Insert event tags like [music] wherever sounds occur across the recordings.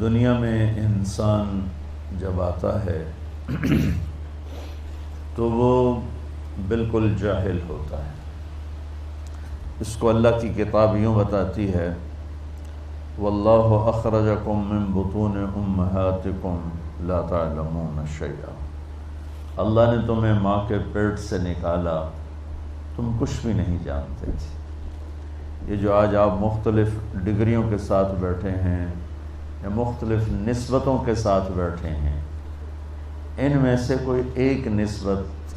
دنیا میں انسان جب آتا ہے تو وہ بالکل جاہل ہوتا ہے۔ اس کو اللہ کی کتاب یوں بتاتی ہے، واللہ اخرجکم من بطون امہاتکم لا تعلمون شیئا۔ اللہ نے تمہیں ماں کے پیٹ سے نکالا، تم کچھ بھی نہیں جانتے۔ تھے یہ جو آج آپ مختلف ڈگریوں کے ساتھ بیٹھے ہیں یا مختلف نسبتوں کے ساتھ بیٹھے ہیں۔ ان میں سے کوئی ایک نسبت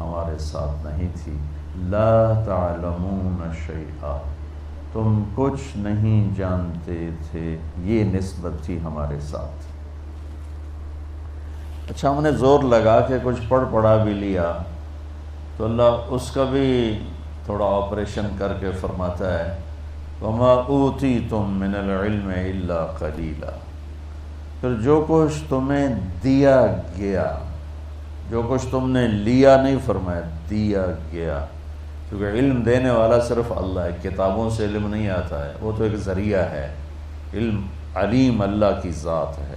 ہمارے ساتھ نہیں تھی۔ لا تعلمون شیئا۔ تم کچھ نہیں جانتے تھے، یہ نسبت تھی ہمارے ساتھ۔ اچھا ہم نے زور لگا کے کچھ پڑھ پڑھا بھی لیا۔ تو اللہ اس کا بھی تھوڑا آپریشن کر کے فرماتا ہے۔ وما اوتی تم من العلم الا قلیلا۔ پھر جو کچھ تمہیں دیا گیا، جو کچھ تم نے لیا نہیں فرمایا، دیا گیا۔ کیونکہ علم دینے والا صرف اللہ ہے، کتابوں سے علم نہیں آتا ہے۔ وہ تو ایک ذریعہ ہے۔ علم علیم اللہ کی ذات ہے۔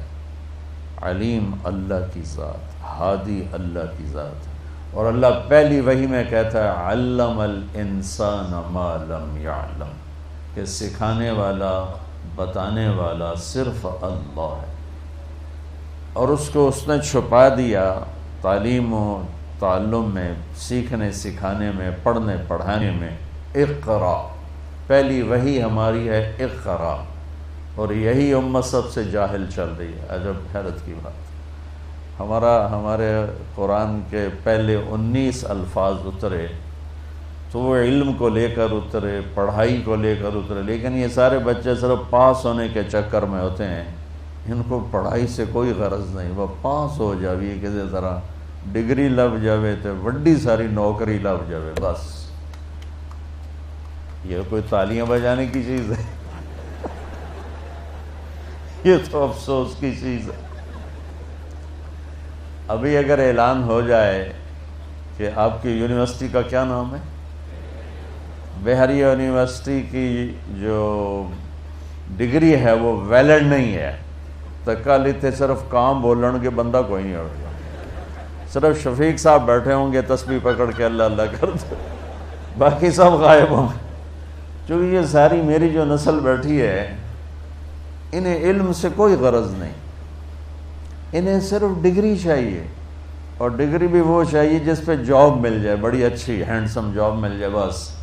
علیم اللہ کی ذات، ہادی اللہ کی ذات اور اللہ پہلی وہی میں کہتا ہے، علم الانسان ما لم یعلم۔ کہ سکھانے والا، بتانے والا صرف اللہ ہے۔ اور اس کو اس نے چھپا دیا تعلیم و تعلم میں، سیکھنے، سکھانے میں، پڑھنے، پڑھانے میں۔ اقرا۔ پہلی وہی ہماری ہے اقرا۔ اور یہی امت سب سے جاہل چل رہی ہے۔ عجب حیرت کی بات۔ ہمارا، ہمارے قرآن کے پہلے انیس الفاظ اترے۔ تو وہ علم کو لے کر اترے، پڑھائی کو لے کر اترے، لیکن یہ سارے بچے صرف پاس ہونے کے چکر میں ہوتے ہیں۔ ان کو پڑھائی سے کوئی غرض نہیں، وہ پاس ہو جاوی کسی طرح۔ ڈگری لب جاوے تو وڈی ساری نوکری لب جاوے، بس۔ یہ کوئی تالیاں بجانے کی چیز ہے؟ [laughs] یہ تو افسوس کی چیز ہے۔ ابھی اگر اعلان ہو جائے کہ آپ کی یونیورسٹی کا کیا نام ہے؟ بہاری یونیورسٹی کی جو ڈگری ہے وہ ویلڈ نہیں ہے۔ تکا لیتے صرف کام بولن کے بندہ کوئی نہیں ہوگا۔ صرف شفیق صاحب بیٹھے ہوں گے، تسبیح پکڑ کے اللہ اللہ کر دے۔ باقی سب غائب ہوں گے۔ چونکہ یہ ساری میری جو نسل بیٹھی ہے، انہیں علم سے کوئی غرض نہیں۔ انہیں صرف ڈگری چاہیے۔ اور ڈگری بھی وہ چاہیے جس پہ جاب مل جائے، بڑی اچھی، ہینڈسم جاب مل جائے، بس۔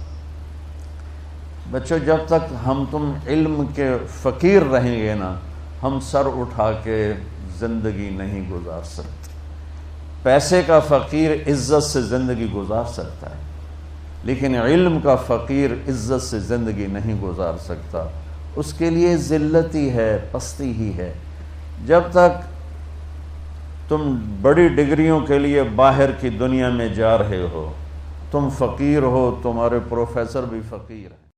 بچوں، جب تک ہم تم علم کے فقیر رہیں گے نا، ہم سر اٹھا کے زندگی نہیں گزار سکتے۔ پیسے کا فقیر عزت سے زندگی گزار سکتا ہے، لیکن علم کا فقیر عزت سے زندگی نہیں گزار سکتا۔ اس کے لیے ذلت ہی ہے، پستی ہی ہے۔ جب تک تم بڑی ڈگریوں کے لیے باہر کی دنیا میں جا رہے ہو، تم فقیر ہو، تمہارے پروفیسر بھی فقیر ہیں۔